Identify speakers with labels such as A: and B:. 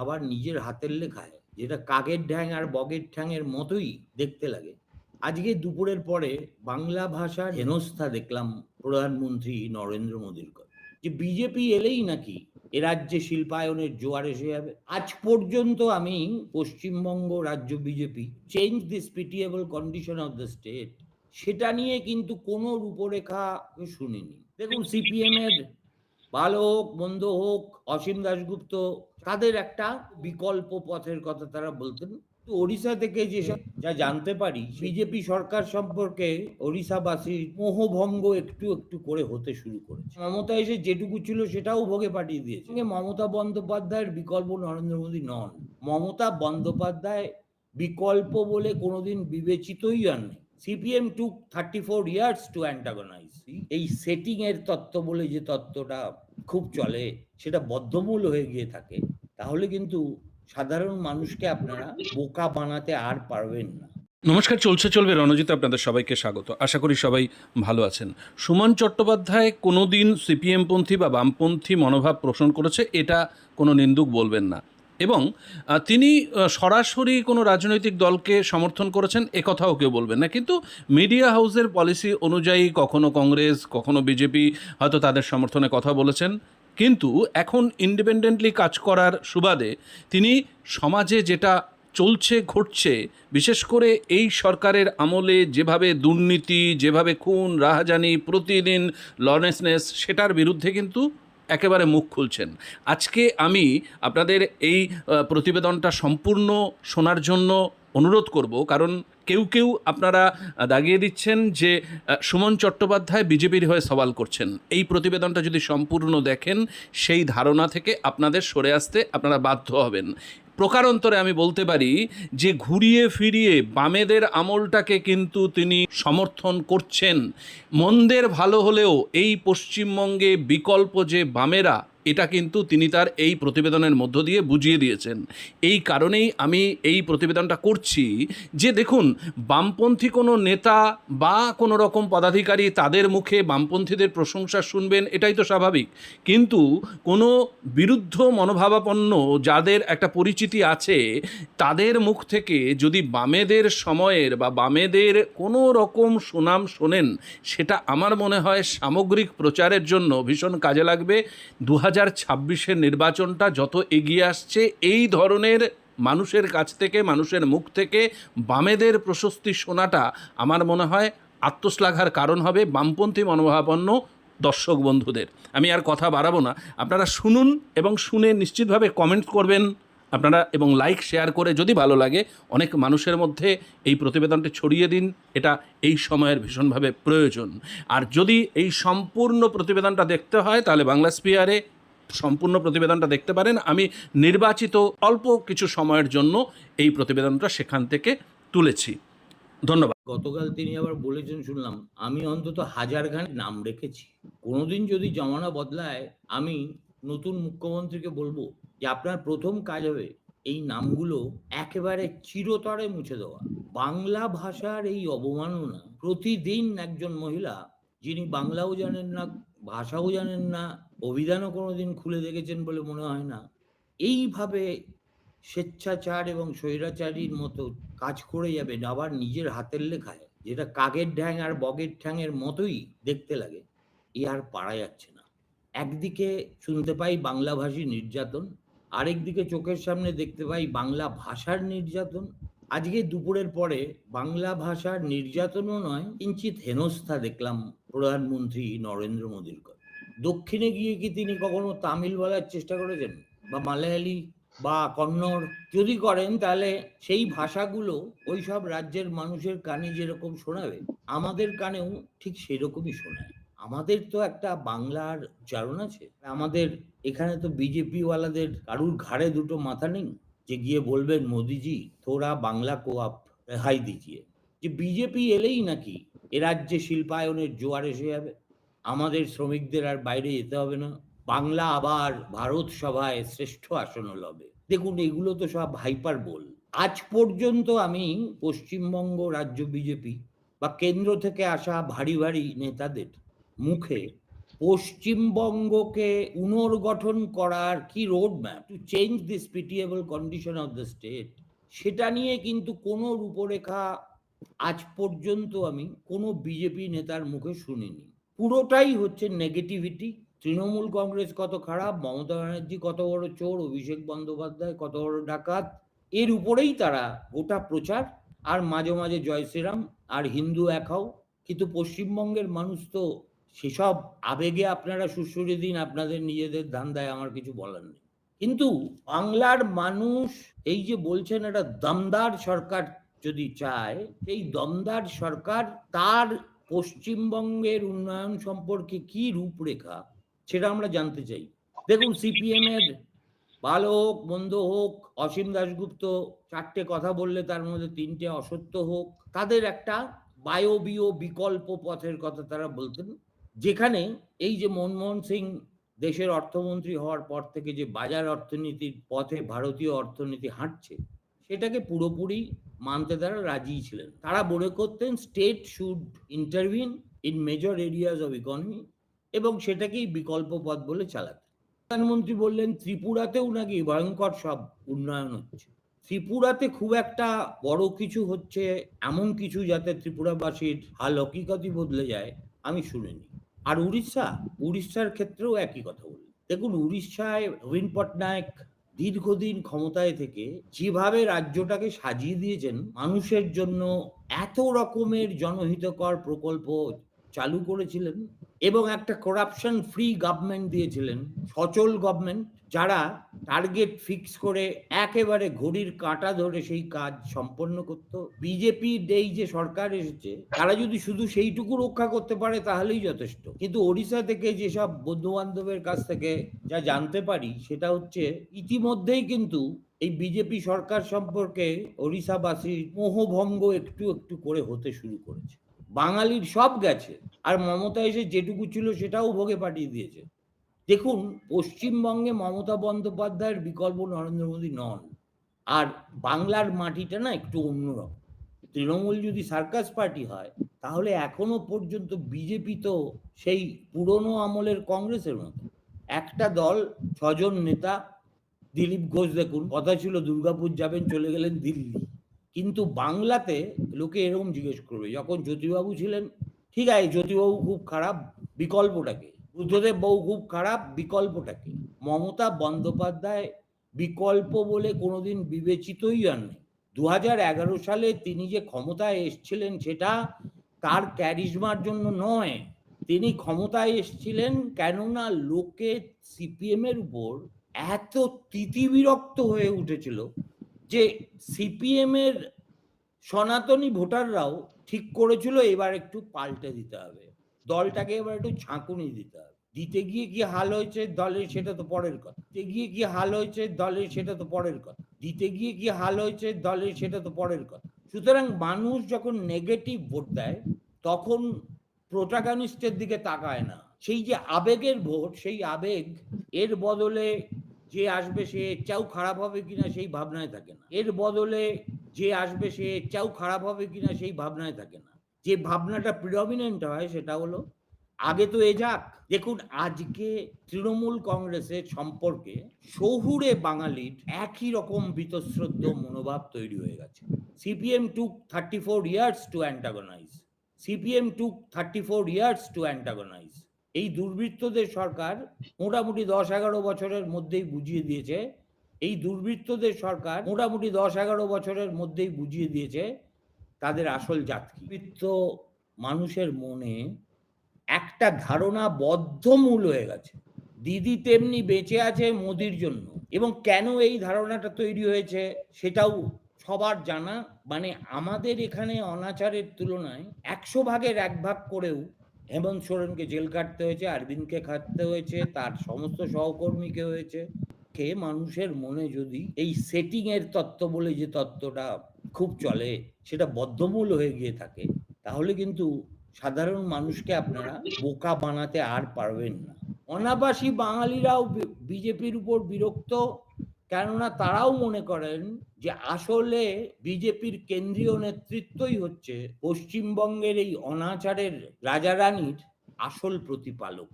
A: আবার নিজের হাতের লেখায় যেটা কাকের ঢ্যাং আর বগের ঠ্যাংয়ের মতোই দেখতে লাগে। আজকে দুপুরের পরে বাংলা ভাষার হেনস্থা দেখলাম প্রধানমন্ত্রী নরেন্দ্র মোদীর কথা যে বিজেপি এলেই নাকি এ রাজ্যে শিল্পায়নের জোয়ার এসে যাবে। আজ পর্যন্ত আমি পশ্চিমবঙ্গ রাজ্য BJP change this pitiable condition of the state সেটা নিয়ে কিন্তু কোনো রূপরেখা শুনিনি। দেখুন সিপিএম এর ভালো হোক মন্দ হোক, অসীম দাশগুপ্ত, তাদের একটা বিকল্প পথের কথা তারা বলতেন। ওড়িশা থেকে যেসব যা জানতে পারি, বিজেপি সরকার সম্পর্কে ওড়িশাবাসীর মোহভঙ্গ একটু একটু করে হতে শুরু করেছে। মমতা এসে যেটুকু ছিল সেটাও ভোগে পাঠিয়ে দিয়েছে। মমতা বন্দ্যোপাধ্যায়ের বিকল্প নরেন্দ্র মোদী নন। মমতা বন্দ্যোপাধ্যায় বিকল্প বলে কোনোদিন বিবেচিতই আর নেই। CPM took thirty four years to antagonise এই সেটিং এর তত্ত্ব বলে যে তত্ত্বটা খুব চলে সেটা বদ্ধমূল হয়ে গিয়ে থাকে তাহলে কিন্তু সাধারণ মানুষকে আপনারা বোকা বানাতে আর পারবেন না।
B: নমস্কার চলছে চলবে রণজিৎ আপনাদের সবাইকে স্বাগত। আশা করি সবাই ভালো আছেন। সুমন চট্টোপাধ্যায় কোনো দিন সিপিএমপন্থী বা বামপন্থী মনোভাব পোষণ করেছে এটা কোনো নিন্দুক বলবেন না। এবং তিনি সরাসরি কোনো রাজনৈতিক দলকে সমর্থন করেছেন, এ কথাও কেউ বলবেন না। কিন্তু মিডিয়া হাউসের পলিসি অনুযায়ী কখনো কংগ্রেস, কখনো বিজেপি হয়তো তাদের সমর্থনে কথা বলেছেন। কিন্তু এখন ইন্ডিপেন্ডেন্টলি কাজ করার সুবাদে তিনি সমাজে যেটা চলছে, ঘটছে, বিশেষ করে এই সরকারের আমলে যেভাবে দুর্নীতি, যেভাবে খুন, রাহাজানি, প্রতিদিন লনেসনেস সেটার বিরুদ্ধে কিন্তু একেবারে মুখ খুলছেন। আজকে আমি আপনাদের এই প্রতিবেদনটা সম্পূর্ণ শোনার জন্য অনুরোধ করব, কারণ কেউ কেউ আপনারা দাগিয়ে দিচ্ছেন যে সুমন চট্টোপাধ্যায় বিজেপির হয়ে সওয়াল করছেন। এই প্রতিবেদনটা যদি সম্পূর্ণ দেখেন, সেই ধারণা থেকে আপনাদের সরে আসতে আপনারা বাধ্য হবেন। প্রকারান্তরে আমি বলতে পারি যে ঘুরিয়ে ফিরিয়ে বামেদের আমলটাকে কিন্তু তিনি সমর্থন করছেন। মন্দের ভালো হলেও এই পশ্চিমবঙ্গে বিকল্প যে বামেরা এটা কিন্তু তিনি তার এই প্রতিবেদনের মধ্য দিয়ে বুঝিয়ে দিয়েছেন। এই কারণেই আমি এই প্রতিবেদনটা করছি যে দেখুন, বামপন্থী কোনো নেতা বা কোনো রকম পদাধিকারী তাদের মুখে বামপন্থীদের প্রশংসা শুনবেন, এটাই তো স্বাভাবিক। কিন্তু কোনো বিরুদ্ধ মনোভাবাপন্ন যাদের একটা পরিচিতি আছে, তাদের মুখ থেকে যদি বামেদের সময়ের বা বামেদের কোনো রকম সুনাম শোনেন, সেটা আমার মনে হয় সামগ্রিক প্রচারের জন্য ভীষণ কাজে লাগবে। দু হাজার ছাব্বিশের নির্বাচনটা যত এগিয়ে আসছে, এই ধরনের মানুষের কাছ থেকে, মানুষের মুখ থেকে বামেদের প্রশস্তি শোনাটা আমার মনে হয় আত্মশ্লাঘার কারণ হবে বামপন্থী মনোভাবাপন্ন দর্শক বন্ধুদের। আমি আর কথা বাড়াবো না। আপনারা শুনুন এবং শুনে নিশ্চিতভাবে কমেন্ট করবেন। আপনারা এবং লাইক শেয়ার করে যদি ভালো লাগে, অনেক মানুষের মধ্যে এই প্রতিবেদনটি ছড়িয়ে দিন। এটা এই সময়ের ভীষণভাবে প্রয়োজন। আর যদি এই সম্পূর্ণ প্রতিবেদনটা দেখতে হয়, তাহলে বাংলা স্পিয়ারে সম্পূর্ণ প্রতিবেদনটা দেখতে পারেন। আমি নির্বাচিত অল্প কিছু সময়ের জন্য এই প্রতিবেদনটা সেখান থেকে তুলেছি। ধন্যবাদ।
A: গতকাল তিনি আবার বলেছেন, শুনলাম, আমি অন্তত হাজার খান নাম রেখেছি। কোনোদিন যদি জমানা বদলায়, আমি নতুন মুখ্যমন্ত্রীকে বলব যে আপনার প্রথম কাজ হবে এই নামগুলো একেবারে চিরতরে মুছে দেওয়া। বাংলা ভাষার এই অবমাননা প্রতিদিন একজন মহিলা, যিনি বাংলাও জানেন না, ভাষাও জানেন না অভিধানও কোনোদিন খুলে দেখেছেন বলে মনে হয় না। এইভাবে স্বেচ্ছাচার এবং স্বৈরাচারীর মতো কাজ করে যাবে আবার নিজের হাতের লেখায়, যেটা কাকের ঢ্যাং আর বগের ঠ্যাংয়ের মতোই দেখতে লাগে, এ আর পারা যাচ্ছে না। একদিকে শুনতে পাই বাংলাভাষী নির্যাতন, আরেকদিকে চোখের সামনে দেখতে পাই বাংলা ভাষার নির্যাতন। আজকে দুপুরের পরে বাংলা ভাষার নির্যাতনও নয় কিঞ্চিত হেনস্থা দেখলাম প্রধানমন্ত্রী নরেন্দ্র মোদীর কথা। দক্ষিণে গিয়ে কি তিনি কখনো তামিল বলার চেষ্টা করেছেন? বা মালায়ালি বা কন্নড়? যদি করেন তাহলে সেই ভাষাগুলো ওই সব রাজ্যের মানুষের কানে যেরকম শোনাবে, আমাদের কানেও ঠিক সেরকমই শোনায়। আমাদের তো একটা বাংলার উচ্চারণ আছে। আমাদের এখানে তো বিজেপি ওয়ালাদের কারুর ঘাড়ে দুটো মাথা নেই যে গিয়ে বলবেন, মোদিজি, থোড়া বাংলা কো আপ রেহাই দিজিয়ে। যে বিজেপি এলেই নাকি এ রাজ্যে শিল্পায়নের জোয়ার এসে যাবে। আমাদের শ্রমিকদের আর বাইরে যেতে হবে না। বাংলা আবার ভারত সভায় শ্রেষ্ঠ আসন লবে। দেখুন, এগুলো তো সব হাইপার বল আজ পর্যন্ত আমি পশ্চিমবঙ্গ রাজ্য বিজেপি বা কেন্দ্র থেকে আসা ভারী ভারী নেতাদের মুখে পশ্চিমবঙ্গকে পুনর্গঠন করার কি road map to change this pitiable condition of the state সেটা নিয়ে কিন্তু কোনো রূপরেখা আজ পর্যন্ত আমি কোনো বিজেপি নেতার মুখে শুনিনি। পুরোটাই হচ্ছে নেগেটিভিটি তৃণমূল কংগ্রেস কত খারাপ, মমতা ব্যানার্জি কত বড় চোর, অভিষেক বন্দ্যোপাধ্যায় কত বড় ডাকাত, এর উপরেই তারা গোটা প্রচার। আর মাঝে মাঝে জয় শ্রীরাম, আর হিন্দু এক হও। কিন্তু পশ্চিমবঙ্গের মানুষ তো সেসব আবেগে আপনারা সুশ্রুরি দিন, আপনাদের নিজেদের ধান্দায় আমার কিছু বলার নেই। কিন্তু বাংলার মানুষ, এই যে বলছেন একটা দমদার সরকার যদি চায়, এই দমদার সরকার তার পশ্চিমবঙ্গের উন্নয়ন সম্পর্কে কি রূপরেখা সেটা আমরা জানতে চাই। দেখুন সিপিএম এর ভালো হোক, মন্দ হোক, অসীম দাশগুপ্ত চারটে কথা বললে তার মধ্যে তিনটে অসত্য হোক, তাদের একটা বায়বীয় বিকল্প পথের কথা তারা বলতেন, যেখানে এই যে মনমোহন সিং দেশের অর্থমন্ত্রী হওয়ার পর থেকে যে বাজার অর্থনীতির পথে ভারতীয় অর্থনীতি হাঁটছে সেটাকে পুরোপুরি মানতে তারা রাজি ছিলেন। তারা মনে করতেন state should intervene in major areas of economy এবং সেটাকেই বিকল্প পথ বলে চালাতেন। প্রধানমন্ত্রী বললেন, ত্রিপুরাতেও নাকি ভয়ঙ্কর সব উন্নয়ন হচ্ছে। ত্রিপুরাতে খুব একটা বড় কিছু হচ্ছে, এমন কিছু যাতে ত্রিপুরাবাসীর হাল হকিকতই বদলে যায়, আমি শুনিনি। আর উড়িষ্যা? উড়িষ্যার ক্ষেত্রেও একই কথা বলি দেখুন, উড়িষ্যায় নবীন পটনায়ক দীর্ঘদিন ক্ষমতায় থেকে যেভাবে রাজ্যটাকে সাজিয়ে দিয়েছেন মানুষের জন্য এত রকমের জনহিতকর প্রকল্প চালু করেছিলেন এবং একটা করাপশন ফ্রি গভর্নমেন্ট দিয়েছিলেন, সচল গভর্নমেন্ট যারা টার্গেট ফিক্স করে একেবারে ঘড়ির কাঁটা ধরে সেই কাজ সম্পন্ন করত। বিজেপির এই যে সরকার এসেছে, তারা যদি শুধু সেইটুকু রক্ষা করতে পারে তাহলেই যথেষ্ট। কিন্তু ওড়িশা থেকে যেসব বন্ধু বান্ধবের কাছ থেকে যা জানতে পারি, সেটা হচ্ছে ইতিমধ্যেই কিন্তু এই বিজেপি সরকার সম্পর্কে ওড়িশাবাসীর মোহভঙ্গ একটু একটু করে হতে শুরু করেছে। বাঙালির সব গেছে। আর মমতা এসে যেটুকু ছিল সেটাও ভোগে পাঠিয়ে দিয়েছে। দেখুন, পশ্চিমবঙ্গে মমতা বন্দ্যোপাধ্যায়ের বিকল্প নরেন্দ্র মোদী নন। আর বাংলার মাটিটা না একটু অন্যরকম। তৃণমূল যদি সার্কাস পার্টি হয়, তাহলে এখনও পর্যন্ত বিজেপি তো সেই পুরনো আমলের কংগ্রেসের মতো। একটা দল, ছজন নেতা, দিলীপ ঘোষ দেখুন, কথা ছিল দুর্গাপুর যাবেন, চলে গেলেন দিল্লি। কিন্তু বাংলাতে লোকে এরকম জিজ্ঞেস করবে, যখন জ্যোতিবাবু ছিলেন, ঠিক আছে, জ্যোতিবাবু খুব খারাপ বিকল্পটাকে বুদ্ধদেব বাবু খুব খারাপ বিকল্পটাকে মমতা বন্দ্যোপাধ্যায় বিকল্প বলে কোনোদিন বিবেচিতই আর নেই দু সালে তিনি যে ক্ষমতায় এসছিলেন সেটা তার ক্যারিজমার জন্য নয়। তিনি ক্ষমতায় এসছিলেন কেননা লোকে সিপিএম এর উপর এত তিতিবিরক্ত হয়ে উঠেছিল যে সিপিএম এর সনাতনী ভোটাররাও ঠিক করেছিল এবার একটু পাল্টে দিতে হবে। দলটাকে এবার একটু ঝাঁকুনি দিতে হবে। দিতে গিয়ে কি হাল হয়েছে দলের সেটা তো পরের কথা। দিতে গিয়ে কি হাল হয়েছে দলের সেটা তো পরের কথা। দিতে গিয়ে কি হাল হয়েছে দলের সেটা তো পরের কথা। সুতরাং মানুষ যখন নেগেটিভ ভোট দেয়, তখন প্রোটাগানিস্টের দিকে তাকায় না। সেই যে আবেগের ভোট, সেই আবেগ এর বদলে যে আসবে সে চাও খারাপ হবে কিনা সেই ভাবনায় থাকে না। এর বদলে যে আসবে সে চাও খারাপ হবে কিনা সেই ভাবনায় থাকে না। যে ভাবনাটা প্রিডমিনেন্ট হয় সেটা হলো, আগে তো এ যাক, দেখুন আজকে তৃণমূল কংগ্রেসের সম্পর্কে শহুরে বাঙালির একই রকম বীতশ্রদ্ধ মনোভাব তৈরি হয়ে গেছে। CPM took thirty four years to antagonise CPM took thirty four years to antagonise এই দুর্বৃত্তদের সরকার মোটামুটি দশ এগারো বছরের মধ্যেই বুঝিয়ে দিয়েছে। এই দুর্বৃত্তদের সরকার মোটামুটি দশ এগারো বছরের মধ্যেই বুঝিয়ে দিয়েছে তাদের আসল জাত কি। দুর্বৃত্ত মানুষের মনে একটা ধারণা বদ্ধমূল হয়ে গেছে। দিদি তেমনি বেঁচে আছে মোদির জন্য। এবং কেন এই ধারণাটা তৈরি হয়েছে সেটাও সবার জানা। মানে আমাদের এখানে অনাচারের তুলনায় একশো ভাগের এক ভাগ করেও হেমন্ত সোরেনকে জেল কাটতে হয়েছে, অরবিন্দকে খাটতে হয়েছে, তার সমস্ত সহকর্মীকে হয়েছে। কে মানুষের মনে যদি এই সেটিং এর তত্ত্ব বলে যে তত্ত্বটা খুব চলে, সেটা বদ্ধমূল হয়ে গিয়ে থাকে, তাহলে কিন্তু সাধারণ মানুষকে আপনারা বোকা বানাতে আর পারবেন না। অনাবাসী বাঙালিরাও বিজেপির উপর বিরক্ত কেননা তারাও মনে করেন যে আসলে বিজেপির কেন্দ্রীয় নেতৃত্বই হচ্ছে পশ্চিমবঙ্গের এই অনাচারের রাজারানীর আসল প্রতিপালক।